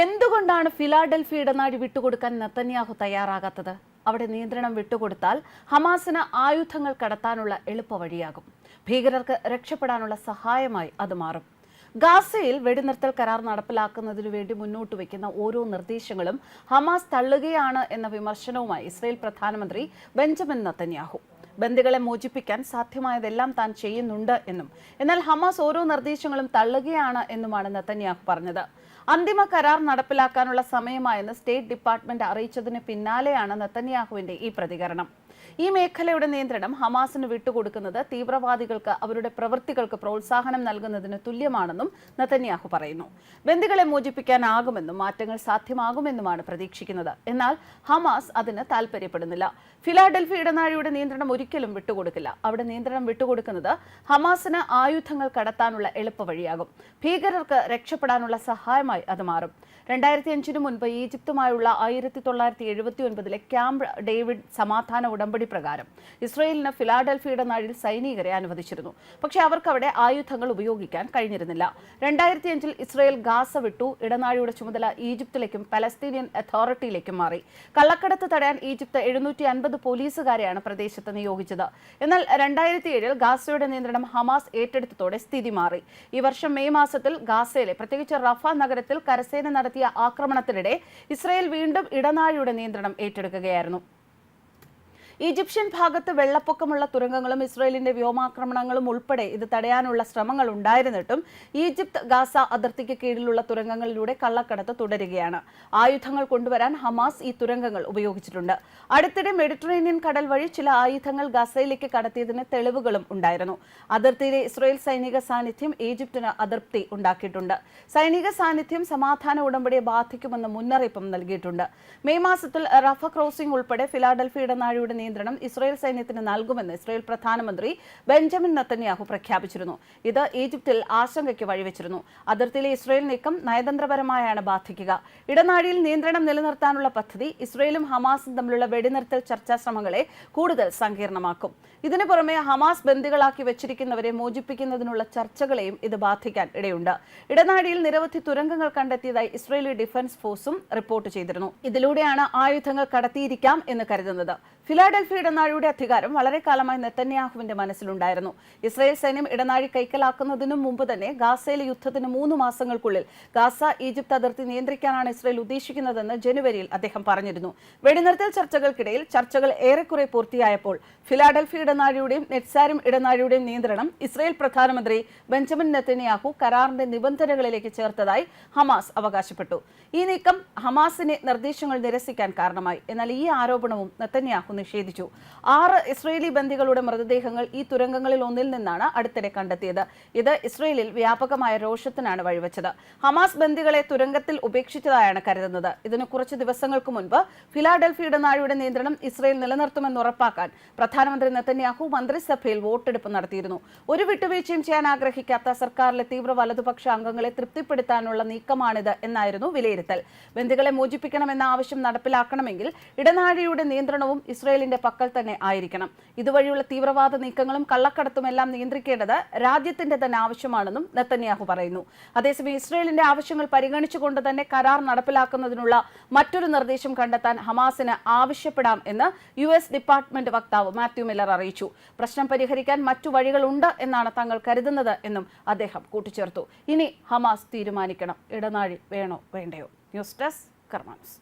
എന്തുകൊണ്ടാണ് ഫിലാഡൽഫി ഇടനാഴി വിട്ടുകൊടുക്കാൻ നെത്തന്യാഹു തയ്യാറാകാത്തത്? അവിടെ നിയന്ത്രണം വിട്ടുകൊടുത്താൽ ഹമാസിന് ആയുധങ്ങൾ കടത്താനുള്ള എളുപ്പവഴിയാകും. ഭീകരർക്ക് രക്ഷപ്പെടാനുള്ള സഹായമായി അത് മാറും. ഗാസയിൽ വെടിനിർത്തൽ കരാർ നടപ്പിലാക്കുന്നതിനു വേണ്ടി മുന്നോട്ട് വയ്ക്കുന്ന ഓരോ നിർദ്ദേശങ്ങളും ഹമാസ് തള്ളുകയാണ് എന്ന വിമർശനവുമായി ഇസ്രയേൽ പ്രധാനമന്ത്രി ബെഞ്ചമിൻ നത്തന്യാഹു ബന്ദികളെ മോചിപ്പിക്കാൻ സാധ്യമായതെല്ലാം താൻ ചെയ്യുന്നുണ്ട് എന്നും. എന്നാൽ ഹമാസ് ഓരോ നിർദ്ദേശങ്ങളും തള്ളുകയാണ് എന്നുമാണ് നെത്തന്യാഹു പറഞ്ഞത്. അന്തിമ കരാർ നടപ്പിലാക്കാനുള്ള സമയമായെന്ന് സ്റ്റേറ്റ് ഡിപ്പാർട്ട്മെന്റ് അറിയിച്ചതിന് പിന്നാലെയാണ് നെത്തന്യാഹുവിന്റെ ഈ പ്രതികരണം. ഈ മേഖലയുടെ നിയന്ത്രണം ഹമാസിന് വിട്ടുകൊടുക്കുന്നത് തീവ്രവാദികൾക്ക് അവരുടെ പ്രവൃത്തികൾക്ക് പ്രോത്സാഹനം നൽകുന്നതിന് തുല്യമാണെന്നും നതന്യാഹു പറയുന്നു. ബന്ദികളെ മോചിപ്പിക്കാനാകുമെന്നും മാറ്റങ്ങൾ സാധ്യമാകുമെന്നുമാണ് പ്രതീക്ഷിക്കുന്നത്. എന്നാൽ ഹമാസ് അതിന് താൽപര്യപ്പെടുന്നില്ല. ഫിലാഡൽഫി ഇടനാഴിയുടെ നിയന്ത്രണം ഒരിക്കലും വിട്ടുകൊടുക്കില്ല. അവിടെ നിയന്ത്രണം വിട്ടുകൊടുക്കുന്നത് ഹമാസിന് ആയുധങ്ങൾ കടത്താനുള്ള എളുപ്പവഴിയാകും ഭീകരർക്ക് രക്ഷപ്പെടാനുള്ള സഹായമായി അത് മാറും. രണ്ടായിരത്തി അഞ്ചിനു മുൻപ് ഈജിപ്തുമായുള്ള ആയിരത്തി തൊള്ളായിരത്തി എഴുപത്തി ഒൻപതിലെ ക്യാമ്പ് ഡേവിഡ് സമാധാന ഉടമ്പടി പ്രകാരം. ഇസ്രയേലിന് ഫിലാഡൽഫിയുടെ നാഴിൽ സൈനികരെ അനുവദിച്ചിരുന്നു. പക്ഷേ അവർക്ക് അവിടെ ആയുധങ്ങൾ ഉപയോഗിക്കാൻ കഴിഞ്ഞിരുന്നില്ല. രണ്ടായിരത്തി അഞ്ചിൽ ഇസ്രയേൽ ഗാസ വിട്ടു. ഇടനാഴിയുടെ ചുമതല ഈജിപ്തിലേക്കും പലസ്തീനിയൻ അതോറിറ്റിയിലേക്കും മാറി. കള്ളക്കടത്ത് തടയാൻ ഈജിപ്ത് എഴുന്നൂറ്റി അൻപത് പോലീസുകാരെയാണ് പ്രദേശത്ത് നിയോഗിച്ചത്. എന്നാൽ രണ്ടായിരത്തി ഏഴിൽ ഗാസയുടെ നിയന്ത്രണം ഹമാസ് ഏറ്റെടുത്തതോടെ സ്ഥിതി മാറി. ഈ വർഷം മെയ് മാസത്തിൽ ഗാസയിലെ പ്രത്യേകിച്ച് റഫ നഗരത്തിൽ കരസേന നടത്തിയ ആക്രമണത്തിനിടെ ഇസ്രയേൽ വീണ്ടും ഇടനാഴിയുടെ നിയന്ത്രണം ഏറ്റെടുക്കുകയായിരുന്നു. ഈജിപ്ഷ്യൻ ഭാഗത്ത് വെള്ളപ്പൊക്കമുള്ള തുരങ്കങ്ങളും ഇസ്രയേലിന്റെ വ്യോമാക്രമണങ്ങളും ഉൾപ്പെടെ ഇത് തടയാനുള്ള ശ്രമങ്ങൾ ഉണ്ടായിരുന്നിട്ടും ഈജിപ്ത് ഗാസ അതിർത്തിക്ക് കീഴിലുള്ള തുരങ്കങ്ങളിലൂടെ കള്ളക്കടത്ത് തുടരുകയാണ്. ആയുധങ്ങൾ കൊണ്ടുവരാൻ ഹമാസ് ഈ തുരങ്കങ്ങൾ ഉപയോഗിച്ചിട്ടുണ്ട്. അടുത്തിടെ മെഡിറ്ററേനിയൻ കടൽ വഴി ചില ആയുധങ്ങൾ ഗസയിലേക്ക് കടത്തിയതിന് തെളിവുകളും ഉണ്ടായിരുന്നു. അതിർത്തിയിലെ ഇസ്രയേൽ സൈനിക സാന്നിധ്യം ഈജിപ്തിന് അതൃപ്തി ഉണ്ടാക്കിയിട്ടുണ്ട്. സൈനിക സാന്നിധ്യം സമാധാന ഉടമ്പടിയെ ബാധിക്കുമെന്ന് മുന്നറിയിപ്പും നൽകിയിട്ടുണ്ട്. മെയ് മാസത്തിൽ റഫ ക്രോസിംഗ് ഉൾപ്പെടെ ഫിലാഡൽഫി ഇടനാഴിയുടെ നിയന്ത്രണം ഇസ്രായേൽ സൈന്യത്തിന് നൽകുമെന്ന് ഇസ്രായേൽ പ്രധാനമന്ത്രി ബെഞ്ചമിൻ നത്തന്യാഹു പ്രഖ്യാപിച്ചിരുന്നു. ഇത് ഈജിപ്തിൽ ആശങ്കയ്ക്ക് വഴിവെച്ചിരുന്നു. അതിർത്തിയിലെ ഇസ്രായേൽ നീക്കം നയതന്ത്രപരമായാണ് ബാധിക്കുക. ഇടനാഴിയിൽ നിയന്ത്രണം നിലനിർത്താനുള്ള പദ്ധതി ഇസ്രായേലും ഹമാസും തമ്മിലുള്ള വെടിനിർത്തൽ ചർച്ചാ ശ്രമങ്ങളെ കൂടുതൽ സങ്കീർണമാക്കും. ഇതിനു പുറമെ ഹമാസ് ബന്ദികളാക്കി വെച്ചിരിക്കുന്നവരെ മോചിപ്പിക്കുന്നതിനുള്ള ചർച്ചകളെയും ഇത് ബാധിക്കാൻ ഇടയുണ്ട്. ഇടനാഴിയിൽ നിരവധി തുരങ്കങ്ങൾ കണ്ടെത്തിയതായി ഇസ്രയേലി ഡിഫൻസ് ഫോഴ്സും റിപ്പോർട്ട് ചെയ്തിരുന്നു. ഇതിലൂടെയാണ് ആയുധങ്ങൾ കടത്തിയിരിക്കാം എന്ന് കരുതുന്നത്. ഫിലാഡൽഫി ഇടനാഴിയുടെ അധികാരം വളരെ കാലമായി നെത്തന്യാഹുവിന്റെ മനസ്സിലുണ്ടായിരുന്നു. ഇസ്രായേൽ സൈന്യം ഇടനാഴി കൈക്കലാക്കുന്നതിനു മുമ്പ് തന്നെ ഗാസയിലെ യുദ്ധത്തിന് മൂന്ന് മാസങ്ങൾക്കുള്ളിൽ ഗാസ ഈജിപ്ത് അതിർത്തി നിയന്ത്രിക്കാനാണ് ഇസ്രായേൽ ഉദ്ദേശിക്കുന്നതെന്ന് ജനുവരിയിൽ അദ്ദേഹം പറഞ്ഞിരുന്നു. വെടിനിർത്തൽ ചർച്ചകൾക്കിടയിൽ ചർച്ചകൾ ഏറെക്കുറെ പൂർത്തിയായപ്പോൾ ഫിലാഡൽഫിയ ഇടനാഴിയുടെയും നെറ്റ്സാരും ഇടനാഴിയുടെയും നിയന്ത്രണം ഇസ്രായേൽ പ്രധാനമന്ത്രി ബെഞ്ചമിൻ നെത്തന്യാഹു കരാറിന്റെ നിബന്ധനകളിലേക്ക് ചേർത്തതായി ഹമാസ് അവകാശപ്പെട്ടു. ഈ നീക്കം ഹമാസിനെ നിർദ്ദേശങ്ങൾ നിരസിക്കാൻ കാരണമായി. എന്നാൽ ഈ ആരോപണവും നെത്തന്യാഹു നിഷേധിച്ചു. ആറ് ഇസ്രയേലി ബന്ദികളുടെ മൃതദേഹങ്ങൾ ഈ തുരങ്കങ്ങളിൽ ഒന്നിൽ നിന്നാണ് അടുത്തിടെ കണ്ടെത്തിയത്. ഇത് ഇസ്രയേലിൽ വ്യാപകമായ രോഷത്തിനാണ് വഴിവെച്ചത്. ഹമാസ് ബന്ദികളെ തുരങ്കത്തിൽ ഉപേക്ഷിച്ചതായാണ് കരുതുന്നത്. ഇതിന് കുറച്ച് ദിവസങ്ങൾക്ക് മുൻപ് ഫിലാഡൽഫി ഇടനാഴിയുടെ നിയന്ത്രണം ഇസ്രയേൽ നിലനിർത്തുമെന്ന് ഉറപ്പാക്കാൻ പ്രധാനമന്ത്രി നെത്തന്യാഹു മന്ത്രിസഭയിൽ വോട്ടെടുപ്പ് നടത്തിയിരുന്നു. ഒരു വിട്ടുവീഴ്ചയും ചെയ്യാൻ ആഗ്രഹിക്കാത്ത സർക്കാരിലെ തീവ്ര വലതുപക്ഷ അംഗങ്ങളെ തൃപ്തിപ്പെടുത്താനുള്ള നീക്കമാണിത് എന്നായിരുന്നു വിലയിരുത്തൽ. ബന്ദികളെ മോചിപ്പിക്കണമെന്ന ആവശ്യം നടപ്പിലാക്കണമെങ്കിൽ ഇടനാഴിയുടെ നിയന്ത്രണവും ഇസ്രയേലിന്റെ പക്കൽ തന്നെ ആയിരിക്കണം. ഇതുവഴിയുള്ള തീവ്രവാദ നീക്കങ്ങളും കള്ളക്കടത്തും എല്ലാം നിയന്ത്രിക്കേണ്ടത് രാജ്യത്തിന്റെ തന്നെ ആവശ്യമാണെന്നും നെത്തന്യാഹു പറയുന്നു. അതേസമയം ഇസ്രയേലിന്റെ ആവശ്യങ്ങൾ പരിഗണിച്ചുകൊണ്ട് തന്നെ കരാർ നടപ്പിലാക്കുന്നതിനുള്ള മറ്റൊരു നിർദ്ദേശം കണ്ടെത്താൻ ഹമാസിന് ആവശ്യപ്പെടാം എന്ന് യു എസ് ഡിപ്പാർട്ട്മെന്റ് വക്താവ് മാത്യു മില്ലർ അറിയിച്ചു. പ്രശ്നം പരിഹരിക്കാൻ മറ്റു വഴികളുണ്ട് എന്നാണ് തങ്ങൾ കരുതുന്നത് എന്നും അദ്ദേഹം കൂട്ടിച്ചേർത്തു. ഇനി ഹമാസ് തീരുമാനിക്കണം. ഇടനാഴി വേണോ വേണ്ടയോ? News desk കർമാനസ്.